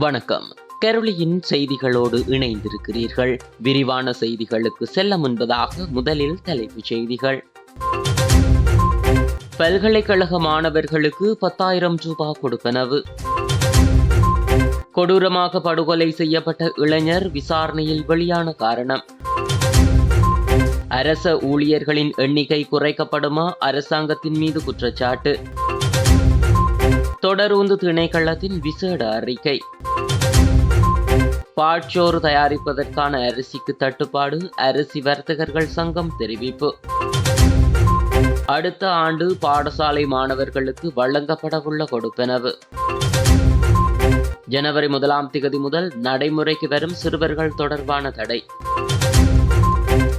வணக்கம். கருளியின் செய்திகளோடு இணைந்திருக்கிறீர்கள். விரிவான செய்திகளுக்கு செல்ல முன்பதாக முதலில் தலைப்புச் செய்திகள். பல்கலைக்கழக மாணவர்களுக்கு பத்தாயிரம் ரூபாய் கொடுப்பனவு. கொடூரமாக படுகொலை செய்யப்பட்ட இளைஞர் விசாரணையில் வெளியான காரணம். அரச ஊழியர்களின் எண்ணிக்கை குறைக்கப்படுமா? அரசாங்கத்தின் மீது குற்றச்சாட்டு. தொடரூந்து திணைக்களத்தின் விசேட அறிக்கை. பாட்சோறு தயாரிப்பதற்கான அரிசிக்கு தட்டுப்பாடு அரிசி வர்த்தகர்கள் சங்கம் தெரிவிப்பு. அடுத்த ஆண்டு பாடசாலை மாணவர்களுக்கு வழங்கப்படவுள்ள கொடுப்பனவு. ஜனவரி முதலாம் திகதி முதல் நடைமுறைக்கு வரும் சிறுவர்கள் தொடர்பான தடை.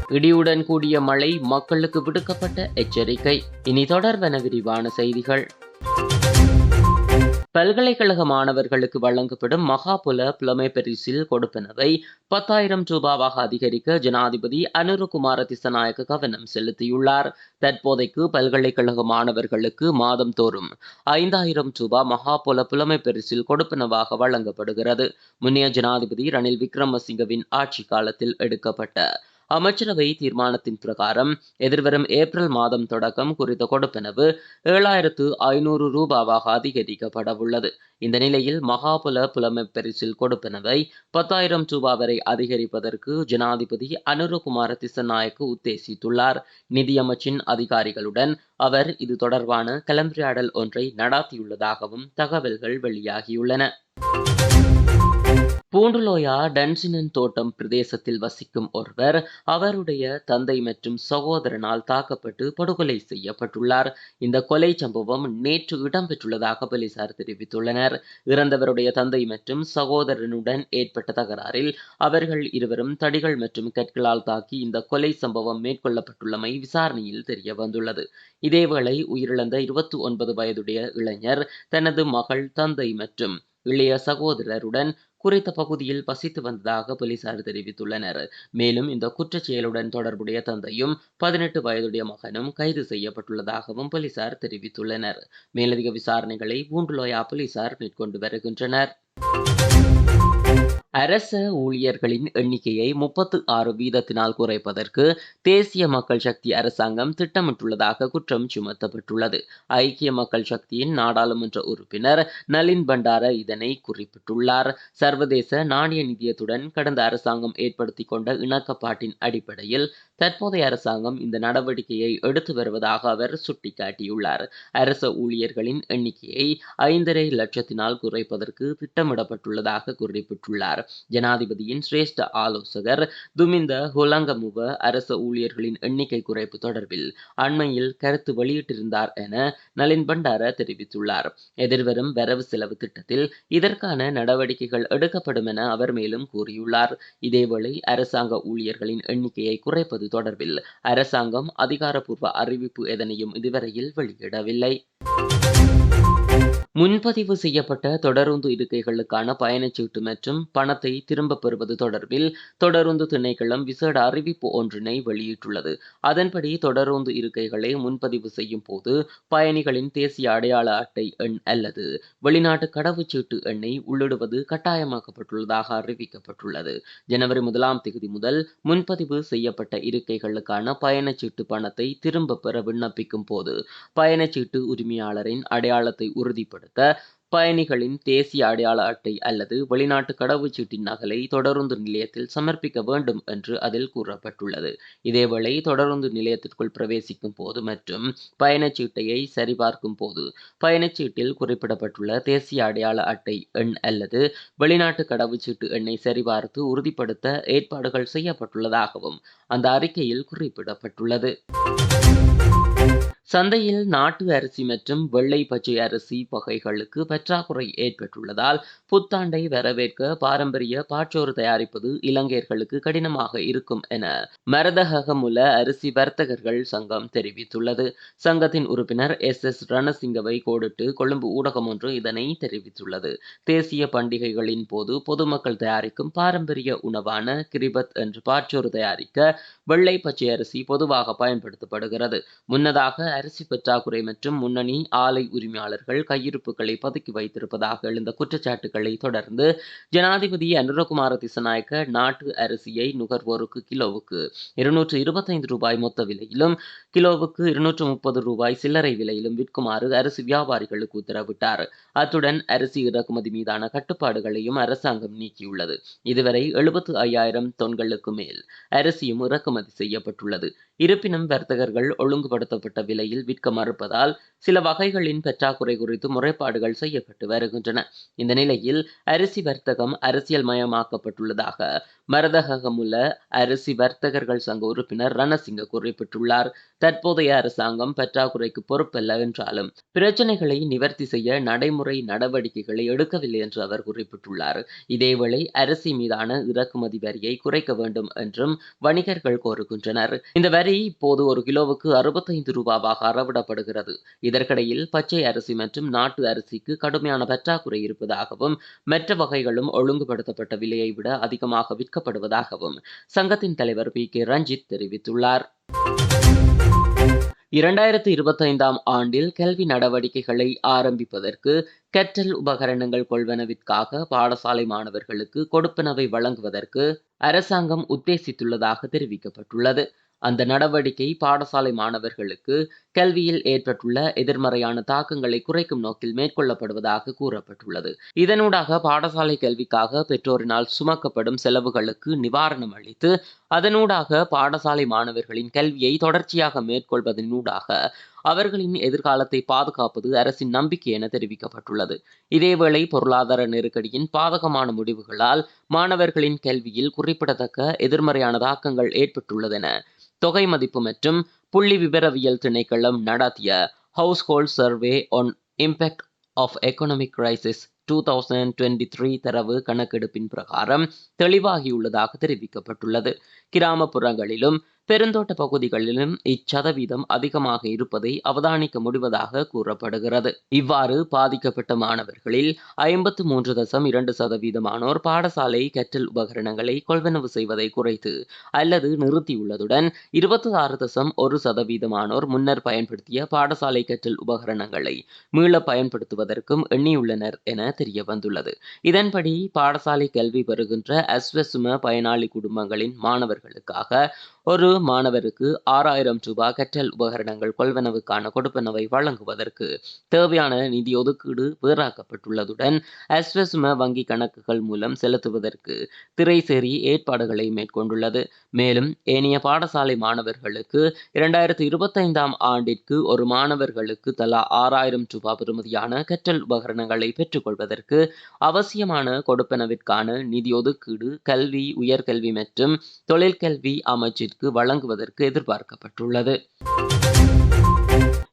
இடியுடன் கூடிய மழை மக்களுக்கு விடுக்கப்பட்ட எச்சரிக்கை. இனி தொடர்பென விரிவான செய்திகள். பல்கலைக்கழக மாணவர்களுக்கு வழங்கப்படும் மகாபுல புலமை பரிசில் கொடுப்பனவை. பத்தாயிரம் ரூபாவாக அதிகரிக்க ஜனாதிபதி அனுருகுமார திசநாயக்க கவனம் செலுத்தியுள்ளார். தற்போதைக்கு பல்கலைக்கழக மாணவர்களுக்கு மாதம் தோறும் ஐந்தாயிரம் ரூபாய் மகாபுல புலமை பரிசில் கொடுப்பனவாக வழங்கப்படுகிறது. முன்னைய ஜனாதிபதி ரணில் விக்ரமசிங்கவின் ஆட்சி காலத்தில் எடுக்கப்பட்ட அமைச்சரவை தீர்மானத்தின் பிரகாரம் எதிர்வரும் ஏப்ரல் மாதம் தொடக்கம் குறித்த கொடுப்பனவு ஏழாயிரத்து ஐநூறு ரூபாவாக அதிகரிக்கப்படவுள்ளது. இந்த நிலையில் மகாபுல புலமை பரிசில் கொடுப்பனவை பத்தாயிரம் ரூபாய் வரை அதிகரிப்பதற்கு ஜனாதிபதி அனுரகுமார திசநாயக்கு உத்தேசித்துள்ளார். நிதியமைச்சின் அதிகாரிகளுடன் அவர் இது தொடர்பான கலந்துரையாடல் ஒன்றை நடாத்தியுள்ளதாகவும் தகவல்கள் வெளியாகியுள்ளன. பூண்டுலோயா டன்சினன் தோட்டம் பிரதேசத்தில் வசிக்கும் ஒருவர் அவருடைய தந்தை மற்றும் சகோதரனால் தாக்கப்பட்டு படுகொலை செய்யப்பட்டுள்ளார். இந்த கொலை சம்பவம் நேற்று இடம்பெற்றுள்ளதாக போலீசார் தெரிவித்துள்ளனர். இறந்தவருடைய தந்தை மற்றும் சகோதரனுடன் ஏற்பட்ட தகராறில் அவர்கள் இருவரும் தடிகள் மற்றும் கற்களால் தாக்கி இந்த கொலை சம்பவம் மேற்கொள்ளப்பட்டுள்ளமை விசாரணையில் தெரிய வந்துள்ளது இதேவேளை உயிரிழந்த இருபத்தி ஒன்பது வயதுடைய இளைஞர் தனது மகள் தந்தை மற்றும் இளைய சகோதரருடன் குறித்த பகுதியில் வசித்து வந்ததாக போலீசார் தெரிவித்துள்ளனர். மேலும் இந்த குற்றச் செயலுடன் தொடர்புடைய தந்தையும் பதினெட்டு வயதுடைய மகனும் கைது செய்யப்பட்டுள்ளதாகவும் போலீசார் தெரிவித்துள்ளனர். மேலதிக விசாரணைகளை பூண்டுலோயா போலீசார் மேற்கொண்டு வருகின்றனர். அரச ஊழியர்களின் எண்ணிக்கையை முப்பத்து ஆறு வீதத்தினால் குறைப்பதற்கு தேசிய மக்கள் சக்தி அரசாங்கம் திட்டமிட்டுள்ளதாக குற்றம் சுமத்தப்பட்டுள்ளது. ஐக்கிய மக்கள் சக்தியின் நாடாளுமன்ற உறுப்பினர் நளின் பண்டார இதனை குறிப்பிட்டுள்ளார். சர்வதேச நாணய நிதியத்துடன் கடந்த அரசாங்கம் ஏற்படுத்தி கொண்ட இணக்கப்பாட்டின் அடிப்படையில் தற்போதைய அரசாங்கம் இந்த நடவடிக்கையை எடுத்து வருவதாக அவர் சுட்டிக்காட்டியுள்ளார். அரச ஊழியர்களின் எண்ணிக்கையை ஐந்தரை லட்சத்தினால் குறைப்பதற்கு திட்டமிடப்பட்டுள்ளதாக குறிப்பிட்டுள்ளார். ஜனாதிபதியின் சிரேஷ்ட ஆலோசகர் துமிந்த ஹுலங்கமுவ அரச ஊழியர்களின் எண்ணிக்கை குறைப்பு தொடர்பில் அண்மையில் கருத்து வெளியிட்டிருந்தார் என நளின் பண்டார தெரிவித்துள்ளார். எதிர்வரும் வரவு செலவு திட்டத்தில் இதற்கான நடவடிக்கைகள் எடுக்கப்படும் என அவர் மேலும் கூறியுள்ளார். இதேவேளை அரசாங்க ஊழியர்களின் எண்ணிக்கையை குறைப்பது தொடர்பில் அரசாங்கம் அதிகாரப்பூர்வ அறிவிப்பு எதனையும் இதுவரையில் வெளியிடவில்லை. முன்பதிவு செய்யப்பட்ட தொடருந்து இருக்கைகளுக்கான பயணச்சீட்டு மற்றும் பணத்தை திரும்பப் பெறுவது தொடர்பில் தொடருந்து திணைக்களம் விசேட அறிவிப்பு ஒன்றினை வெளியிட்டுள்ளது. அதன்படி தொடருந்து இருக்கைகளை முன்பதிவு செய்யும் போது பயணிகளின் தேசிய அடையாள அட்டை எண் அல்லது வெளிநாட்டு கடவுச்சீட்டு எண்ணை உள்ளிடுவது கட்டாயமாக்கப்பட்டுள்ளதாக அறிவிக்கப்பட்டுள்ளது. ஜனவரி முதலாம் தேதி முதல் முன்பதிவு செய்யப்பட்ட இருக்கைகளுக்கான பயணச்சீட்டு பணத்தை திரும்பப் பெற விண்ணப்பிக்கும் போது பயணச்சீட்டு உரிமையாளரின் அடையாளத்தை உறுதிப்படுத்த பயன்படுத்த பயணிகளின் தேசிய அடையாள அட்டை அல்லது வெளிநாட்டு கடவுச்சீட்டின் நகலை தொடருந்து நிலையத்தில் சமர்ப்பிக்க வேண்டும் என்று அதில் கூறப்பட்டுள்ளது. இதேவேளை தொடருந்து நிலையத்திற்குள் பிரவேசிக்கும் போது மற்றும் பயணச்சீட்டையை சரிபார்க்கும் போது பயணச்சீட்டில் குறிப்பிடப்பட்டுள்ள தேசிய அடையாள அட்டை எண் அல்லது வெளிநாட்டு கடவுச்சீட்டு எண்ணை சரிபார்த்து உறுதிப்படுத்த ஏற்பாடுகள் செய்யப்பட்டுள்ளதாகவும் அந்த அறிக்கையில் குறிப்பிடப்பட்டுள்ளது. சந்தையில் நாட்டு அரிசி மற்றும் வெள்ளை பச்சை அரிசி வகைகளுக்கு பற்றாக்குறை ஏற்பட்டுள்ளதால் புத்தாண்டை வரவேற்க பாரம்பரிய பாற்றோறு தயாரிப்பது இலங்கையர்களுக்கு கடினமாக இருக்கும் என மரதகமுல அரிசி வர்த்தகர்கள் சங்கம் தெரிவித்துள்ளது. சங்கத்தின் உறுப்பினர் எஸ். எஸ். ரணசிங்கவை கோடிட்டு கொழும்பு ஊடகம் ஒன்று இதனை தெரிவித்துள்ளது. தேசிய பண்டிகைகளின் போது பொதுமக்கள் தயாரிக்கும் பாரம்பரிய உணவான கிரிபத் என்று பாற்றோறு தயாரிக்க வெள்ளை பச்சை அரிசி பொதுவாக பயன்படுத்தப்படுகிறது. முன்னதாக அரிசி பற்றாக்குறை மற்றும் முன்னணி ஆலை உரிமையாளர்கள் கையிருப்புகளை பதுக்கி வைத்திருப்பதாக எழுந்த குற்றச்சாட்டுகளை தொடர்ந்து ஜனாதிபதி அனுரகுமார திசநாயக்க நாட்டு அரிசியை நுகர்வோருக்கு கிலோவுக்கு இருநூற்று இருபத்தைந்து ரூபாய் மொத்த விலையிலும் கிலோவுக்கு இருநூற்று முப்பது ரூபாய் சில்லறை விலையிலும் விற்குமாறு அரிசி வியாபாரிகளுக்கு உத்தரவிட்டார். அத்துடன் அரிசி இறக்குமதி மீதான கட்டுப்பாடுகளையும் அரசாங்கம் நீக்கியுள்ளது. இதுவரை எழுபத்து ஐயாயிரம் தொன்களுக்கு மேல் அரிசியும் இறக்குமதி செய்யப்பட்டுள்ளது. இருப்பினும் வர்த்தகர்கள் ஒழுங்குபடுத்தப்பட்ட விலை விலையில் விற்க மறுப்பதால் சில வகைகளின் பற்றாக்குறை குறித்து முறைப்பாடுகள் செய்யப்பட்டு வருகின்றன. இந்த நிலையில் அரிசி வர்த்தகம் அரசியல் மயமாக்கப்பட்டுள்ளதாக மரதகமுள்ள அரிசி வர்த்தகர்கள் சங்க உறுப்பினர் ரணசிங்க குறிப்பிட்டுள்ளார். தற்போதைய அரசாங்கம் பற்றாக்குறைக்கு பொறுப்பல்ல என்றாலும் பிரச்சனைகளை நிவர்த்தி செய்ய நடைமுறை நடவடிக்கைகளை எடுக்கவில்லை என்று அவர் குறிப்பிட்டுள்ளார். இதேவேளை அரிசி மீதான இறக்குமதி வரியை குறைக்க வேண்டும் என்றும் வணிகர்கள் கோருகின்றனர். இந்த வரி இப்போது ஒரு கிலோவுக்கு அறுபத்தைந்து ரூபாவாக அறவிடப்படுகிறது. இதற்கிடையில் பச்சை அரிசி மற்றும் நாட்டு அரிசிக்கு கடுமையான பற்றாக்குறை இருப்பதாகவும் மற்ற வகைகளும் ஒழுங்குபடுத்தப்பட்ட விலையை விட அதிகமாக விற்கப்படுவதாகவும் சங்கத்தின் தலைவர் பி. கே. ரஞ்சித் தெரிவித்துள்ளார். இரண்டாயிரத்தி இருபத்தைந்தாம் ஆண்டில் கல்வி நடவடிக்கைகளை ஆரம்பிப்பதற்கு கற்றல் உபகரணங்கள் கொள்வனவிற்காக பாடசாலை மாணவர்களுக்கு கொடுப்பனவை வழங்குவதற்கு அரசாங்கம் உத்தேசித்துள்ளதாக தெரிவிக்கப்பட்டுள்ளது. அந்த நடவடிக்கை பாடசாலை மாணவர்களுக்கு கல்வியில் ஏற்பட்டுள்ள எதிர்மறையான தாக்கங்களை குறைக்கும் நோக்கில் மேற்கொள்ளப்படுவதாக கூறப்பட்டுள்ளது. இதனூடாக பாடசாலை கல்விக்காக பெற்றோரினால் சுமக்கப்படும் செலவுகளுக்கு நிவாரணம் அளித்து அதனூடாக பாடசாலை மாணவர்களின் கல்வியை தொடர்ச்சியாக மேற்கொள்வதனூடாக அவர்களின் எதிர்காலத்தை பாதுகாப்பது அரசின் நம்பிக்கை என தெரிவிக்கப்பட்டுள்ளது. இதேவேளை பொருளாதார நெருக்கடியின் பாதகமான முடிவுகளால் மாணவர்களின் கல்வியில் குறிப்பிடத்தக்க எதிர்மறையான தாக்கங்கள் ஏற்பட்டுள்ளதென தொகை மதிப்பு மற்றும் புள்ளி விவரவியல் திணைக்களம் நடத்திய household survey on impact of economic crisis two thousand twenty three தரவு கணக்கெடுப்பின் பிரகாரம் தெளிவாகியுள்ளதாக தெரிவிக்கப்பட்டுள்ளது. கிராமப்புறங்களிலும் பெருந்தோட்ட பகுதிகளிலும் இச்சதவீதம் அதிகமாக இருப்பதை அவதானிக்க முடிவதாக கூறப்படுகிறது. இவ்வாறு பாதிக்கப்பட்ட மாணவர்களில் ஐம்பத்து மூன்று தசம் இரண்டு சதவீதமானோர் பாடசாலை கற்றல் உபகரணங்களை கொள்வனவு செய்வதை குறைத்து அல்லது நிறுத்தியுள்ளதுடன் இருபத்தி ஆறு தசம் ஒரு சதவீதமானோர் முன்னர் பயன்படுத்திய பாடசாலை கற்றல் உபகரணங்களை மீள பயன்படுத்துவதற்கும் எண்ணியுள்ளனர் என தெரிய வந்துள்ளது இதன்படி பாடசாலை கல்வி பெறுகின்ற அஸ்வசும பயனாளி குடும்பங்களின் மாணவர்களுக்காக ஒரு மாணவருக்கு ஆறாயிரம் ரூபாய் கற்றல் உபகரணங்கள் கொள்வனவுக்கான கொடுப்பனவை வழங்குவதற்கு தேவையான நிதி ஒதுக்கீடு பேராக்கப்பட்டுள்ளதுடன் அஸ்வசும வங்கி கணக்குகள் மூலம் செலுத்துவதற்கு திரைசேரி ஏற்பாடுகளை மேற்கொண்டுள்ளது. மேலும் ஏனைய பாடசாலை மாணவர்களுக்கு இரண்டாயிரத்தி இருபத்தைந்தாம் ஆண்டிற்கு ஒரு மாணவர்களுக்கு தலா ஆறாயிரம் ரூபாய் பெறுமதியான கற்றல் உபகரணங்களை பெற்றுக்கொள்வதற்கு அவசியமான கொடுப்பனவிற்கான நிதி ஒதுக்கீடு கல்வி உயர்கல்வி மற்றும் தொழிற்கல்வி அமைச்சிற்கு வழங்குவதற்கு எதிர்பார்க்கப்பட்டுள்ளது.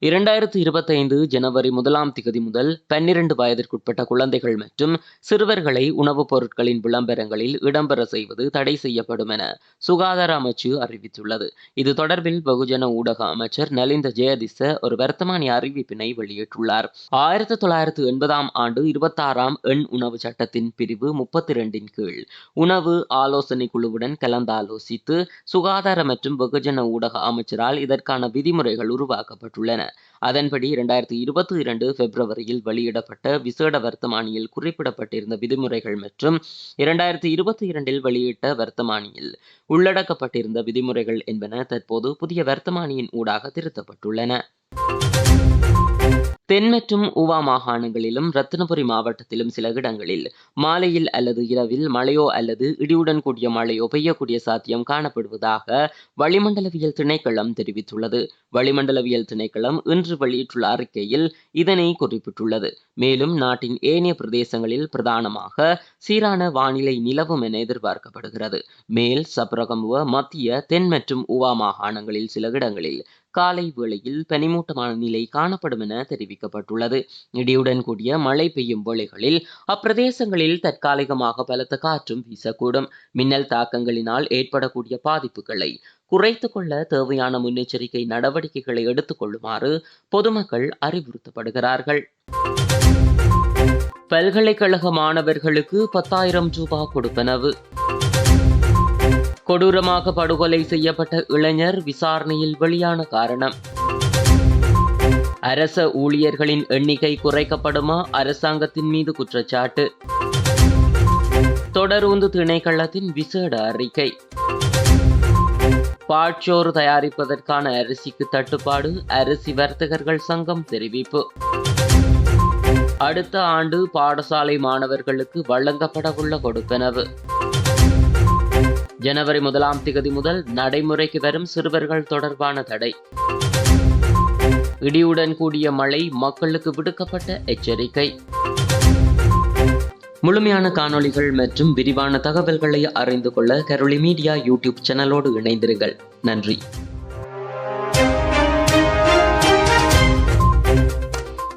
இரண்டாயிரத்தி இருபத்தைந்து ஜனவரி முதலாம் திகதி முதல் பன்னிரண்டு வயதிற்குட்பட்ட குழந்தைகள் மற்றும் சிறுவர்களை உணவுப் பொருட்களின் விளம்பரங்களில் இடம்பெற செய்வது தடை செய்யப்படும் என சுகாதார அமைச்சு அறிவித்துள்ளது. இது தொடர்பில் பகுஜன ஊடக அமைச்சர் நலிந்த ஜெயதிச ஒரு வர்த்தமானி அறிவிப்பினை வெளியிட்டுள்ளார். ஆயிரத்தி தொள்ளாயிரத்து எண்பதாம் ஆண்டு இருபத்தாறாம் எண் உணவு சட்டத்தின் பிரிவு முப்பத்தி ரெண்டின் கீழ் உணவு ஆலோசனை குழுவுடன் கலந்தாலோசித்து சுகாதார மற்றும் வெகுஜன ஊடக அமைச்சரால் இதற்கான விதிமுறைகள் உருவாக்கப்பட்டுள்ளன. அதன்படி இரண்டாயிரத்தி இருபத்தி இரண்டு பிப்ரவரியில் வெளியிடப்பட்ட விசேட வர்த்தமானியில் குறிப்பிடப்பட்டிருந்த விதிமுறைகள் மற்றும் இரண்டாயிரத்தி இருபத்தி இரண்டில் வெளியிட்ட வர்த்தமானியில் உள்ளடக்கப்பட்டிருந்த விதிமுறைகள் என்பன தற்போது புதிய வர்த்தமானியின் ஊடாக திருத்தப்பட்டுள்ளன. தென் மற்றும் உவா மாகாணங்களிலும் ரத்தினபுரி மாவட்டத்திலும் சில இடங்களில் மாலையில் அல்லது இரவில் மழையோ அல்லது இடியுடன் கூடிய மழையோ பெய்யக்கூடிய சாத்தியம் காணப்படுவதாக வளிமண்டலவியல் திணைக்களம் தெரிவித்துள்ளது. வளிமண்டலவியல் திணைக்களம் இன்று வெளியிட்டுள்ள அறிக்கையில் இதனை குறிப்பிட்டுள்ளது. மேலும் நாட்டின் ஏனைய பிரதேசங்களில் பிரதானமாக சீரான வானிலை நிலவும் என எதிர்பார்க்கப்படுகிறது. மேல் சப்ரகமுவ மத்திய தென் மற்றும் உவா மாகாணங்களில் சில இடங்களில் காலை வேளையில் பனிமூட்டமான நிலை காணப்படும் என தெரிவிக்கப்பட்டுள்ளது. இடியுடன் கூடிய மழை பெய்யும் வேளைகளில் அப்பிரதேசங்களில் தற்காலிகமாக பலத்த காற்றும் வீசக்கூடும். மின்னல் தாக்கங்களினால் ஏற்படக்கூடிய பாதிப்புகளை குறைத்து கொள்ள தேவையான முன்னெச்சரிக்கை நடவடிக்கைகளை எடுத்துக் கொள்ளுமாறு பொதுமக்கள் அறிவுறுத்தப்படுகிறார்கள். பல்கலைக்கழக மாணவர்களுக்கு பத்தாயிரம் ரூபாய் கொடுப்பனவு. கொடூரமாக படுகொலை செய்யப்பட்ட இளைஞர் விசாரணையில் வெளியான காரணம். அரச ஊழியர்களின் எண்ணிக்கை குறைக்கப்படுமா? அரசாங்கத்தின் மீது குற்றச்சாட்டு. தொடருந்து திணைக்களத்தின் விசேட அறிக்கை. பாட்சோறு தயாரிப்பதற்கான அரிசிக்கு தட்டுப்பாடு அரிசி வர்த்தகர்கள் சங்கம் தெரிவிப்பு. அடுத்த ஆண்டு பாடசாலை மாணவர்களுக்கு வழங்கப்படவுள்ள கொடுப்பனவு. ஜனவரி முதலாம் திகதி முதல் நடைமுறைக்கு வரும் சிறுவர்கள் தொடர்பான தடை. இடியுடன் கூடிய மழை மக்களுக்கு விடுக்கப்பட்ட எச்சரிக்கை. முழுமையான காணொளிகள் மற்றும் விரிவான தகவல்களை அறிந்து கொள்ள கரோலி மீடியா யூடியூப் சேனலோடு இணைந்திருங்கள். நன்றி.